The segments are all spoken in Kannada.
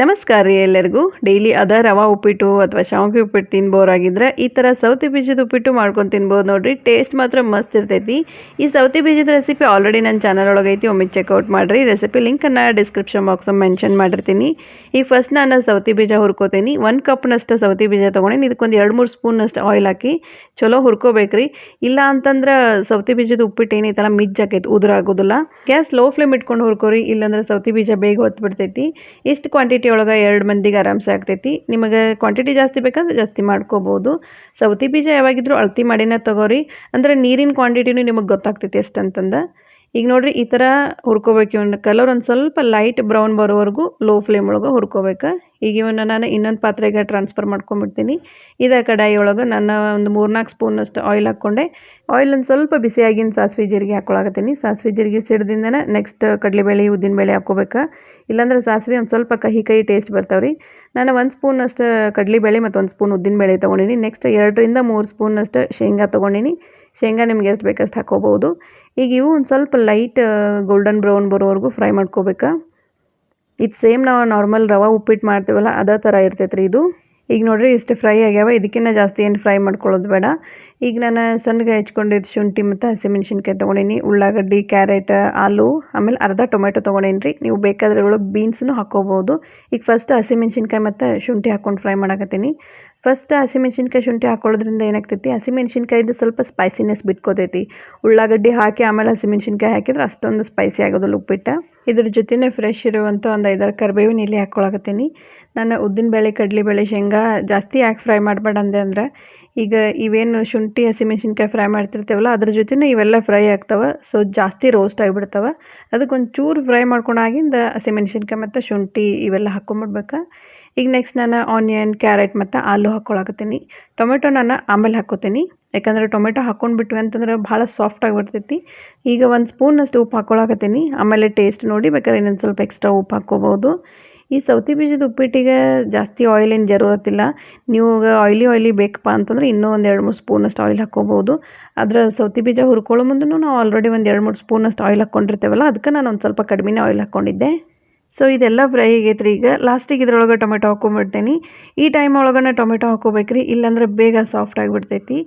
ನಮಸ್ಕಾರ ರೀ ಎಲ್ಲರಿಗೂ. ಡೈಲಿ ಅದ ರವಾ ಉಪ್ಪಿಟ್ಟು ಅಥವಾ ಶಾವಿಗೆ ಉಪ್ಪಿಟ್ಟು ತಿನ್ಬೋರಾಗಿದ್ರೆ ಈ ಥರ ಸೌತೆ ಬೀಜದ ಉಪ್ಪಿಟ್ಟು ಮಾಡ್ಕೊಂಡು ತಿನ್ಬೋದು ನೋಡಿರಿ. ಟೇಸ್ಟ್ ಮಾತ್ರ ಮಸ್ತ್ ಇರ್ತೈತಿ. ಈ ಸೌತೆ ಬೀಜದ ರೆಸಿಪಿ ಆಲ್ರೆಡಿ ನನ್ನ ಚಾನಲ್ ಒಳಗೈತಿ. ಒಮ್ಮೆ ಚೆಕ್ಔಟ್ ಮಾಡಿರಿ. ರೆಸಿಪಿ ಲಿಂಕನ್ನು ಡಿಸ್ಕ್ರಿಪ್ಷನ್ ಬಾಕ್ಸಲ್ಲಿ ಮೆನ್ಷನ್ ಮಾಡಿರ್ತೀನಿ. ಈಗ ಫಸ್ಟ್ ನಾನು ಸೌತೆ ಬೀಜ ಹುರ್ಕೋತೀನಿ. ಒಂದು ಕಪ್ನಷ್ಟು ಸೌತೆ ಬೀಜ ತೊಗೊಂಡೇನಿ. ಇದಕ್ಕೊಂದು ಎರಡು ಮೂರು ಸ್ಪೂನಷ್ಟು ಆಯಿಲ್ ಹಾಕಿ ಚಲೋ ಹುರ್ಕೋಬೇಕ್ರಿ ಇಲ್ಲ ಅಂತಂದ್ರೆ ಸೌತೆ ಬೀಜದ ಉಪ್ಪಿಟ್ಟು ಏನೈತಲ್ಲ ಆಕೈತಿ, ಉದುರಾಗೋದಿಲ್ಲ. ಗ್ಯಾಸ್ ಲೋ ಫ್ಲೇಮ್ ಇಟ್ಕೊಂಡು ಹುರ್ಕೋರಿ. ಇಲ್ಲಾಂದ್ರೆ ಸೌತೆ ಬೀಜ ಬೇಗ ಹೊತ್ಬಿಡ್ತೈತಿ. ಇಷ್ಟು ಕ್ವಾಂಟಿಟಿ ಒಳಗೆ ಎರಡು ಮಂದಿಗೆ ಆರಾಮ್ಸೆ ಆಗ್ತೈತಿ. ನಿಮಗೆ ಕ್ವಾಂಟಿಟಿ ಜಾಸ್ತಿ ಬೇಕಂದ್ರೆ ಜಾಸ್ತಿ ಮಾಡ್ಕೋಬೋದು. ಸೌತೆ ಬೀಜ ಯಾವಾಗಿದ್ರೂ ಅಳತಿ ಮಾಡಿನ ತಗೋರಿ. ಅಂದರೆ ನೀರಿನ ಕ್ವಾಂಟಿಟಿನೂ ನಿಮಗೆ ಗೊತ್ತಾಗ್ತೈತಿ ಎಷ್ಟಂತಂದು. ಈಗ ನೋಡ್ರಿ ಈ ಥರ ಹುರ್ಕೋಬೇಕು ಇವನ್ನ ಕಲರ್ ಒಂದು ಸ್ವಲ್ಪ ಲೈಟ್ ಬ್ರೌನ್ ಬರೋವರೆಗೂ ಲೋ ಫ್ಲೇಮ್ ಒಳಗೆ ಹುರ್ಕೋಬೇಕು. ಈಗ ಇವನ್ನ ನಾನು ಇನ್ನೊಂದು ಪಾತ್ರೆಗೆ ಟ್ರಾನ್ಸ್ಫರ್ ಮಾಡ್ಕೊಂಬಿಡ್ತೀನಿ ಇದೇ ಕಡಾಯಿ ಒಳಗೆ ನಾನು ಒಂದು ಮೂರ್ನಾಲ್ಕು ಸ್ಪೂನಷ್ಟು ಆಯಿಲ್ ಹಾಕ್ಕೊಂಡೆ. ಆಯಿಲ್ ಒಂದು ಸ್ವಲ್ಪ ಬಿಸಿಯಾಗಿನ ಸಾಸಿವೆ ಜೀರಿಗೆ ಹಾಕ್ಕೊಳಕತ್ತೀನಿ ಸಾಸಿವೆ ಜೀರಿಗೆ ಸಿಡ್ದಿಂದನೇ ನೆಕ್ಸ್ಟ್ ಕಡಲೆಬೇಳೆ, ಉದ್ದಿನಬೇಳೆ ಹಾಕ್ಕೋಬೇಕು ಇಲ್ಲಾಂದ್ರೆ ಸಾಸಿವೆ ಒಂದು ಸ್ವಲ್ಪ ಕಹಿ ಕಹಿ ಟೇಸ್ಟ್ ಬರ್ತಾವೆ ರೀ ನಾನು ಒಂದು ಸ್ಪೂನಷ್ಟು ಕಡಲೆಬೇಳೆ ಮತ್ತು ಒಂದು ಸ್ಪೂನ್ ಉದ್ದಿನಬೇಳೆ ತೊಗೊಂಡಿನಿ. ನೆಕ್ಸ್ಟ್ ಎರಡರಿಂದ ಮೂರು ಸ್ಪೂನಷ್ಟು ಶೇಂಗಾ ತೊಗೊಂಡಿನಿ. ಶೇಂಗಾ ನಿಮ್ಗೆ ಎಷ್ಟು ಬೇಕಷ್ಟು ಹಾಕೋಬೋದು. ಈಗ ಇವು ಒಂದು ಸ್ವಲ್ಪ ಲೈಟ್ ಗೋಲ್ಡನ್ ಬ್ರೌನ್ ಬರೋವರೆಗೂ ಫ್ರೈ ಮಾಡ್ಕೋಬೇಕು. ಇದು ಸೇಮ್ ನಾವು ನಾರ್ಮಲ್ ರವೆ ಉಪ್ಪಿಟ್ಟು ಮಾಡ್ತೀವಲ್ಲ ಅದೇ ಥರ ಇರ್ತೈತೆ ರೀ ಇದು. ಈಗ ನೋಡಿರಿ ಇಷ್ಟು ಫ್ರೈ ಆಗ್ಯಾವ ಇದಕ್ಕಿಂತ ಜಾಸ್ತಿ ಏನು ಫ್ರೈ ಮಾಡ್ಕೊಳ್ಳೋದು ಬೇಡ. ಈಗ ನಾನು ಸಣ್ಣಗೆ ಹೆಚ್ಕೊಂಡಿದ್ದು ಶುಂಠಿ ಮತ್ತು ಹಸಿಮೆಣ್ಸಿನ್ಕಾಯಿ ತೊಗೊಂಡೀನಿ, ಉಳ್ಳಾಗಡ್ಡಿ, ಕ್ಯಾರೆಟ್, ಆಲೂ, ಆಮೇಲೆ ಅರ್ಧ ಟೊಮೆಟೊ ತೊಗೊಂಡೇನಿ ರೀ ನೀವು ಬೇಕಾದ್ರೆ ಒಳಗೆ ಬೀನ್ಸ್ನು ಹಾಕ್ಕೋಬೋದು ಈಗ ಫಸ್ಟ್ ಹಸಿಮೆಣ್ಸಿನ್ಕಾಯಿ ಮತ್ತು ಶುಂಠಿ ಹಾಕ್ಕೊಂಡು ಫ್ರೈ ಮಾಡಕತ್ತೀನಿ. ಫಸ್ಟ್ ಹಸಿಮೆಣ್ಸಿನ್ಕಾಯಿ ಶುಂಠಿ ಹಾಕೊಳ್ಳೋದ್ರಿಂದ ಏನಾಗ್ತೈತಿ? ಹಸಿಮೆಣ್ಸಿನ್ಕಾಯಿದು ಸ್ವಲ್ಪ ಸ್ಪೈಸಿನೆಸ್ ಬಿಟ್ಕೋತೈತಿ. ಉಳ್ಳಾಗಡ್ಡಿ ಹಾಕಿ, ಆಮೇಲೆ ಹಸಿಮೆಣ್ಸಿನ್ಕಾಯಿ ಹಾಕಿದ್ರೆ ಅಷ್ಟೊಂದು ಸ್ಪೈಸಿ ಆಗೋದಿಲ್ಲ ಉಪ್ಪಿಟ್ಟು. ಇದ್ರ ಜೊತೆನೇ ಫ್ರೆಶ್ ಇರುವಂಥ ಒಂದು ಐದಾರು ಕರಿಬೇವಿನ ಇಲ್ಲಿ ಹಾಕ್ಕೊಳಕತ್ತೀನಿ ನಾನು ಉದ್ದಿನಬೇಳೆ ಕಡಲೆಬೇಳೆ ಶೇಂಗಾ ಜಾಸ್ತಿ ಯಾಕೆ ಫ್ರೈ ಮಾಡಬೇಡ ಅಂದೆ ಅಂದ್ರೆ, ಈಗ ಇವೇನು ಶುಂಠಿ, ಹಸಿಮೆಣ್ಸಿನ್ಕಾಯಿ ಫ್ರೈ ಮಾಡ್ತಿರ್ತೇವಲ್ಲ, ಅದ್ರ ಜೊತೆನೇ ಇವೆಲ್ಲ ಫ್ರೈ ಆಗ್ತವೆ. ಸೊ ಜಾಸ್ತಿ ರೋಸ್ಟ್ ಆಗಿಬಿಡ್ತವೆ. ಅದಕ್ಕೆ ಒಂದು ಚೂರು ಫ್ರೈ ಮಾಡ್ಕೊಂಡಾಗಿಂದ ಹಸಿಮೆಣ್ಸಿನ್ಕಾಯಿ ಮತ್ತು ಶುಂಠಿ ಇವೆಲ್ಲ ಹಾಕ್ಕೊಂಬಿಡ್ಬೇಕು ಈಗ ನೆಕ್ಸ್ಟ್ ನಾನು ಆನಿಯನ್ ಕ್ಯಾರೆಟ್ ಮತ್ತು ಆಲೂ ಹಾಕ್ಕೊಳಕತ್ತೀನಿ ಟೊಮೆಟೊ ನಾನು ಆಮೇಲೆ ಹಾಕ್ಕೋತೀನಿ ಯಾಕಂದರೆ ಟೊಮೆಟೊ ಹಾಕ್ಕೊಂಡ್ಬಿಟ್ವಿ ಅಂತಂದ್ರೆ ಭಾಳ ಸಾಫ್ಟ್ ಆಗಿಬಿಡ್ತೈತಿ ಈಗ ಒಂದು ಸ್ಪೂನಷ್ಟು ಉಪ್ಪು ಹಾಕ್ಕೊಳಕತ್ತೀನಿ ಆಮೇಲೆ ಟೇಸ್ಟ್ ನೋಡಿ ಬೇಕಾದ್ರೆ ಇನ್ನೊಂದು ಸ್ವಲ್ಪ ಎಕ್ಸ್ಟ್ರಾ ಉಪ್ಪು ಹಾಕ್ಕೋಬೋದು ಈ ಸೌತೆ ಬೀಜದ ಉಪ್ಪಿಟ್ಟಿಗೆ ಜಾಸ್ತಿ ಆಯಿಲ್ ಏನು ಜರೂರತ್ತಿಲ್ಲ ನೀವು ಆಯ್ಲಿ ಆಯ್ಲಿ ಬೇಕಪ್ಪ ಅಂತಂದ್ರೆ ಇನ್ನೂ ಒಂದು ಎರಡು ಮೂರು ಸ್ಪೂನಷ್ಟು ಆಯಿಲ್ ಹಾಕ್ಕೋಬೋದು ಅದರ ಸೌತೆ ಬೀಜ ಹುರ್ಕೊಳ್ಳೋ ಮುಂದೂ ನಾವು ಆಲ್ರೆಡಿ ಒಂದು ಎರಡು ಮೂರು ಸ್ಪೂನಷ್ಟು ಆಯಿಲ್ ಹಾಕ್ಕೊಂಡಿರ್ತೇವಲ್ಲ ಅದಕ್ಕೆ ನಾನು ಒಂದು ಸ್ವಲ್ಪ ಕಡಿಮೆನೇ ಆಯಿಲ್ ಹಾಕ್ಕೊಂಡಿದ್ದೆ ಸೊ ಇದೆಲ್ಲ ಫ್ರೈ ಆಗೈತೆ ರೀ ಈಗ ಲಾಸ್ಟಿಗೆ ಇದ್ರೊಳಗೆ ಟೊಮೆಟೊ ಹಾಕ್ಕೊಂಬಿಡ್ತೀನಿ ಈ ಟೈಮ್ ಒಳಗನೆ ಟೊಮೆಟೊ ಹಾಕೋಬೇಕು ರೀ ಇಲ್ಲಾಂದ್ರೆ ಬೇಗ ಸಾಫ್ಟ್ ಆಗಿಬಿಡ್ತೈತಿ.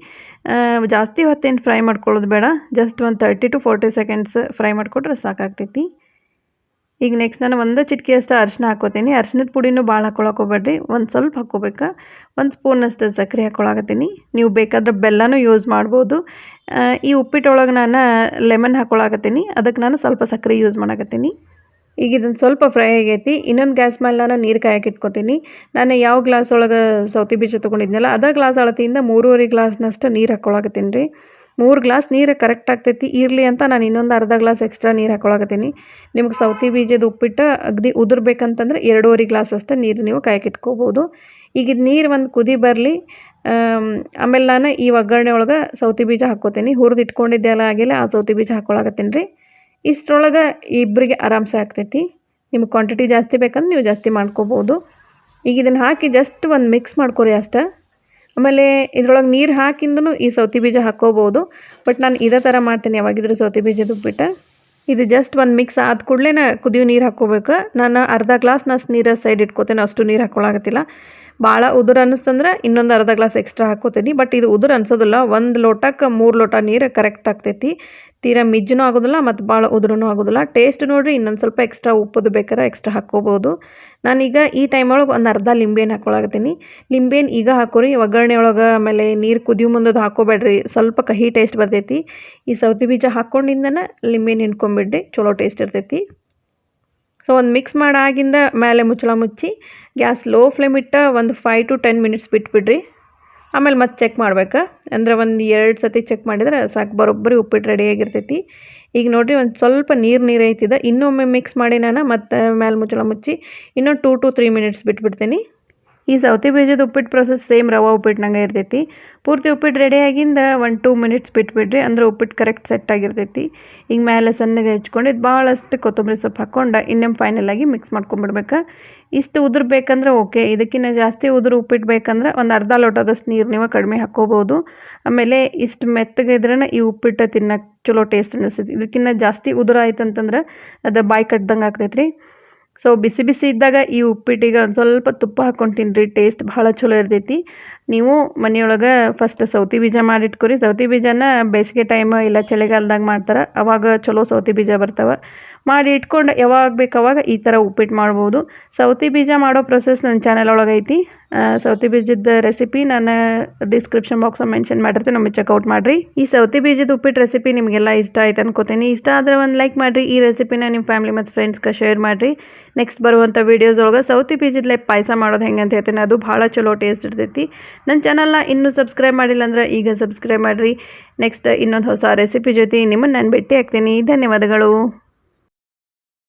ಜಾಸ್ತಿ ಹೊತ್ತೇನು ಫ್ರೈ ಮಾಡ್ಕೊಳ್ಳೋದು ಬೇಡ. ಜಸ್ಟ್ ಒಂದು thirty to forty seconds fry ಮಾಡಿಕೊಟ್ರೆ ಸಾಕಾಗ್ತೈತಿ. ಈಗ ನೆಕ್ಸ್ಟ್ ನಾನು ಒಂದು ಚಿಟಕಿಯಷ್ಟು ಅರ್ಶಿನ ಹಾಕೋತೀನಿ ಅರ್ಶಿನದ ಪುಡಿನೂ ಭಾಳ ಹಾಕ್ಕೊಳಕ್ಕೆ ಹೋಗ್ಬೇಡ್ರಿ. ಒಂದು ಸ್ವಲ್ಪ ಹಾಕೋಬೇಕು ಒಂದು ಸ್ಪೂನಷ್ಟು ಸಕ್ಕರೆ ಹಾಕ್ಕೊಳಕತ್ತೀನಿ ನೀವು ಬೇಕಾದ್ರೆ ಬೆಲ್ಲನೂ ಯೂಸ್ ಮಾಡ್ಬೋದು. ಈ ಉಪ್ಪಿಟ್ಟೊಳಗೆ ನಾನು ಲೆಮನ್ ಹಾಕ್ಕೊಳಕತ್ತೀನಿ ಅದಕ್ಕೆ ನಾನು ಸ್ವಲ್ಪ ಸಕ್ಕರೆ ಯೂಸ್ ಮಾಡಕತ್ತೀನಿ. ಈಗ ಇದನ್ನು ಸ್ವಲ್ಪ ಫ್ರೈ ಆಗೈತಿ. ಇನ್ನೊಂದು ಗ್ಯಾಸ್ ಮೇಲೆ ನಾನು ನೀರು ಕಾಯಕ್ಕೆ ಇಟ್ಕೊತೀನಿ. ನಾನು ಯಾವ ಗ್ಲಾಸ್ ಒಳಗೆ ಸೌತೆ ಬೀಜ ತೊಗೊಂಡಿದ್ನಲ್ಲ, ಅದ ಗ್ಲಾಸ್ ಅಳತಿಯಿಂದ ಮೂರುವರೆ ಗ್ಲಾಸ್ನಷ್ಟು ನೀರು ಹಾಕ್ಕೊಳಕತ್ತೀನಿ ರೀ. ಮೂರು ಗ್ಲಾಸ್ ನೀರು ಕರೆಕ್ಟ್ ಆಗ್ತೈತಿ, ಇರಲಿ ಅಂತ ನಾನು ಇನ್ನೊಂದು ಅರ್ಧ ಗ್ಲಾಸ್ ಎಕ್ಸ್ಟ್ರಾ ನೀರು ಹಾಕ್ಕೊಳಕತ್ತೀನಿ ನಿಮ್ಗೆ ಸೌತೆ ಬೀಜದ ಉಪ್ಪಿಟ್ಟು ಅಗದಿ ಉದುರ್ಬೇಕಂತಂದ್ರೆ ಎರಡೂವರೆ ಗ್ಲಾಸ್ ಅಷ್ಟು ನೀರು ನೀವು ಕಾಯಕ್ಕೆ ಇಟ್ಕೋಬೋದು. ಈಗ ಇದು ನೀರು ಒಂದು ಕುದಿ ಬರಲಿ ಆಮೇಲೆ ನಾನು ಈ ಒಗ್ಗರಣೆ ಒಳಗೆ ಸೌತೆ ಬೀಜ ಹಾಕ್ಕೋತೀನಿ. ಹುರಿದು ಇಟ್ಕೊಂಡಿದ್ದೆ ಆಗಿಲ್ಲ ಆ ಸೌತೆ ಬೀಜ ಹಾಕ್ಕೊಳಕತ್ತೀನಿ ರೀ. ಇಷ್ಟರೊಳಗೆ ಇಬ್ಬರಿಗೆ ಆರಾಮ್ಸೆ ಆಗ್ತೈತಿ. ನಿಮ್ಗೆ ಕ್ವಾಂಟಿಟಿ ಜಾಸ್ತಿ ಬೇಕಂದ್ರೆ ನೀವು ಜಾಸ್ತಿ ಮಾಡ್ಕೋಬೋದು. ಈಗ ಇದನ್ನು ಹಾಕಿ ಜಸ್ಟ್ ಒಂದು ಮಿಕ್ಸ್ ಮಾಡ್ಕೊರಿ ಅಷ್ಟೇ. ಆಮೇಲೆ ಇದ್ರೊಳಗೆ ನೀರು ಹಾಕಿಂದೂ ಈ ಸೌತೆ ಬೀಜ ಹಾಕ್ಕೋಬೋದು. ಬಟ್ ನಾನು ಇದೇ ಥರ ಮಾಡ್ತೀನಿ ಯಾವಾಗಿದ್ರೂ ಸೌತೆ ಬೀಜದ ಉಪ್ಪಿಟ್ಟು ಇದು ಜಸ್ಟ್ ಒಂದು ಮಿಕ್ಸ್ ಆದ ಕೂಡಲೇ ಕುದಿಯೋ ನೀರು ಹಾಕ್ಕೋಬೇಕು. ನಾನು ಅರ್ಧ ಗ್ಲಾಸ್ನಷ್ಟು ನೀರು ಸೈಡ್ ಇಟ್ಕೋತೇನೆ, ಅಷ್ಟು ನೀರು ಹಾಕ್ಕೊಳಕತ್ತಿಲ್ಲ ಭಾಳ ಉದುರು ಅನ್ನಿಸ್ತಂದ್ರೆ ಇನ್ನೊಂದು ಅರ್ಧ ಗ್ಲಾಸ್ ಎಕ್ಸ್ಟ್ರಾ ಹಾಕೋತೀನಿ. ಬಟ್ ಇದು ಉದುರು ಅನ್ಸೋದಿಲ್ಲ. ಒಂದು ಲೋಟಕ್ಕೆ ಮೂರು ಲೋಟ ನೀರು ಕರೆಕ್ಟ್ ಆಗ್ತೈತಿ. ತೀರಾ ಮಿಜ್ಜನೂ ಆಗೋದಿಲ್ಲ ಮತ್ತು ಭಾಳ ಉದುರೂ ಆಗೋದಿಲ್ಲ. ಟೇಸ್ಟ್ ನೋಡಿರಿ ಇನ್ನೊಂದು ಸ್ವಲ್ಪ ಎಕ್ಸ್ಟ್ರಾ ಉಪ್ಪದು ಬೇಕಾದ್ರೆ ಎಕ್ಸ್ಟ್ರಾ ಹಾಕ್ಕೋಬೋದು. ನಾನೀಗ ಈ ಟೈಮ್ ಒಳಗೆ ಒಂದು ಅರ್ಧ ಲಿಂಬೆಹಣ್ಣು ಹಾಕ್ಕೊಳಕತ್ತೀನಿ ಲಿಂಬೆಹಣ್ಣು ಈಗ ಹಾಕೋರಿ. ಒಗ್ಗರಣೆ ಒಳಗೆ ಆಮೇಲೆ ನೀರು ಕುದಿಯೋ ಮುಂದದು ಹಾಕೋಬೇಡ್ರಿ. ಸ್ವಲ್ಪ ಕಹಿ ಟೇಸ್ಟ್ ಬರ್ತೈತಿ. ಈ ಸೌತೆ ಬೀಜ ಹಾಕ್ಕೊಂಡಿಂದನೇ ಲಿಂಬೆಹಣ್ಣು ಹಿಂಡ್ಕೊಂಬಿಡ್ರಿ. ಚಲೋ ಟೇಸ್ಟ್ ಇರ್ತೈತಿ. ಸೊ ಒಂದು ಮಿಕ್ಸ್ ಮಾಡಾಗಿಂದ ಮೇಲೆ ಮುಚ್ಚಳ ಮುಚ್ಚಿ, ಗ್ಯಾಸ್ ಲೋ ಫ್ಲೇಮ್ ಇಟ್ಟು ಒಂದು ಫೈವ್ ಟು ಟೆನ್ ಮಿನಿಟ್ಸ್ ಬಿಟ್ಬಿಡ್ರಿ. ಆಮೇಲೆ ಮತ್ತೆ ಚೆಕ್ ಮಾಡ್ಬೇಕು. ಅಂದ್ರೆ ಒಂದು ಎರಡು ಸತಿ ಚೆಕ್ ಮಾಡಿದ್ರೆ ಸಾಕು ಬರೋಬ್ಬರಿ ಉಪ್ಪಿಟ್ಟು ರೆಡಿಯಾಗಿರ್ತೈತಿ ಈಗ ನೋಡಿರಿ ಒಂದು ಸ್ವಲ್ಪ ನೀರು ನೀರು ಐತಿದೆ, ಇನ್ನೊಮ್ಮೆ ಮಿಕ್ಸ್ ಮಾಡಿ ನಾನು ಮತ್ತೆ ಮೇಲೆ ಮುಚ್ಚಳ ಮುಚ್ಚಿ ಇನ್ನೊಂದು ಟೂ ಟು ತ್ರೀ ಮಿನಿಟ್ಸ್ ಬಿಟ್ಬಿಡ್ತೀನಿ. ಈ ಸೌತೆ ಬೀಜದ ಉಪ್ಪಿಟ್ಟು ಪ್ರೊಸೆಸ್ ಸೇಮ್ ರವೆ ಉಪ್ಪಿಟ್ಟಿನಂಗೆ ಇರ್ತೈತಿ. ಪೂರ್ತಿ ಉಪ್ಪಿಟ್ಟು ರೆಡಿಯಾಗಿಂದ ಒಂದು ಟೂ ಮಿನಿಟ್ಸ್ ಬಿಟ್ಬಿಡ್ರಿ, ಅಂದ್ರೆ ಉಪ್ಪಿಟ್ಟು ಕರೆಕ್ಟ್ ಸೆಟ್ ಆಗಿರ್ತೈತಿ. ಈಗ ಮೇಲೆ ಸಣ್ಣಗೆ ಹೆಚ್ಕೊಂಡು ಇದು ಭಾಳಷ್ಟು ಕೊತ್ತಂಬರಿ ಸೊಪ್ಪು ಹಾಕ್ಕೊಂಡು ಫೈನಲ್ ಫೈನಲಾಗಿ ಮಿಕ್ಸ್ ಮಾಡ್ಕೊಂಬಿಡ್ಬೇಕು. ಇಷ್ಟು ಉದುರು ಬೇಕಂದ್ರೆ ಓಕೆ ಇದಕ್ಕಿಂತ ಜಾಸ್ತಿ ಉದುರು ಉಪ್ಪಿಟ್ಟು ಬೇಕಂದ್ರೆ ಒಂದು ಅರ್ಧ ಲೋಟದಷ್ಟು ನೀರು ನೀವು ಕಡಿಮೆ ಹಾಕ್ಕೋಬೋದು ಆಮೇಲೆ ಇಷ್ಟು ಮೆತ್ತಗೆ ಇದ್ರೇ ಈ ಉಪ್ಪಿಟ್ಟು ತಿನ್ನಕ್ಕೆ ಚಲೋ ಟೇಸ್ಟ್ ಅನ್ನಿಸ್ತೈತಿ. ಇದಕ್ಕಿಂತ ಜಾಸ್ತಿ ಉದುರು ಆಯ್ತು ಅಂತಂದ್ರೆ ಅದು ಬಾಯಿ ಕಟ್ದಂಗೆ ಆಗ್ತೈತೆ ರೀ ಸೊ ಬಿಸಿ ಬಿಸಿ ಇದ್ದಾಗ ಈ ಉಪ್ಪಿಟ್ಟಿಗೆ ಒಂದು ಸ್ವಲ್ಪ ತುಪ್ಪ ಹಾಕ್ಕೊಂಡು ತಿನ್ನಿರಿ ಟೇಸ್ಟ್ ಭಾಳ ಚಲೋ ಇರ್ತೈತಿ. ನೀವು ಮನೆಯೊಳಗೆ ಫಸ್ಟ್ ಸೌತಿ ಬೀಜ ಮಾಡಿಟ್ಕೊರಿ. ಸೌತಿ ಬೀಜನ ಬೇಸಿಗೆ ಟೈಮ್ ಇಲ್ಲ ಚಳಿಗಾಲದಾಗ ಮಾಡ್ತಾರೆ, ಅವಾಗ ಚಲೋ ಸೌತಿ ಬೀಜ ಬರ್ತಾವೆ. ಮಾಡಿ ಇಟ್ಕೊಂಡು ಯಾವಾಗ ಬೇಕು ಅವಾಗ ಈ ಥರ ಉಪ್ಪಿಟ್ಟು ಮಾಡ್ಬೋದು. ಸೌತಿ ಬೀಜ ಮಾಡೋ ಪ್ರೊಸೆಸ್ ನನ್ನ ಚಾನಲ್ ಒಳಗೆ ಐತಿ. ಸೌತಿ ಬೀಜದ ರೆಸಿಪಿ ನಾನು ಡಿಸ್ಕ್ರಿಪ್ಷನ್ ಬಾಕ್ಸ್ ಮೆನ್ಷನ್ ಮಾಡಿರ್ತೀನಿ, ನಮಗೆ ಚೆಕ್ಔಟ್ ಮಾಡಿರಿ. ಈ ಸೌತಿ ಬೀಜದ ಉಪ್ಪಿಟ್ಟು ರೆಸಿಪಿ ನಿಮಗೆಲ್ಲ ಇಷ್ಟ ಆಯ್ತು ಅನ್ಕೋತೀನಿ. ಇಷ್ಟ ಆದರೆ ಒಂದು ಲೈಕ್ ಮಾಡಿರಿ. ಈ ರೆಸಿಪಿನ ನಿಮ್ಮ ಫ್ಯಾಮಿಲಿ ಮತ್ತು ಫ್ರೆಂಡ್ಸ್ಗೆ ಶೇರ್ ಮಾಡಿರಿ. ನೆಕ್ಸ್ಟ್ ಬರುವಂಥ ವೀಡಿಯೋಸ್ ಒಳಗೆ ಸೌತಿ ಬೀಜದಲ್ಲೇ ಪಾಯಸ ಮಾಡೋದು ಹೆಂಗೆ ಅಂತ ಹೇಳ್ತೀನಿ. ಅದು ಭಾಳ ಚಲೋ ಟೇಸ್ಟ್ ಇರ್ತೈತಿ. ನನ್ನ ಚಾನಲ್ನ ಇನ್ನೂ ಸಬ್ಸ್ಕ್ರೈಬ್ ಮಾಡಿಲ್ಲ ಅಂದ್ರೆ ಈಗ ಸಬ್ಸ್ಕ್ರೈಬ್ ಮಾಡಿರಿ. ನೆಕ್ಸ್ಟ್ ಇನ್ನೊಂದು ಹೊಸ ರೆಸಿಪಿ ಜೊತೆ ನಿಮ್ಮನ್ನು ನಾನು ಭೇಟಿ ಆಗ್ತೀನಿ. ಧನ್ಯವಾದಗಳು.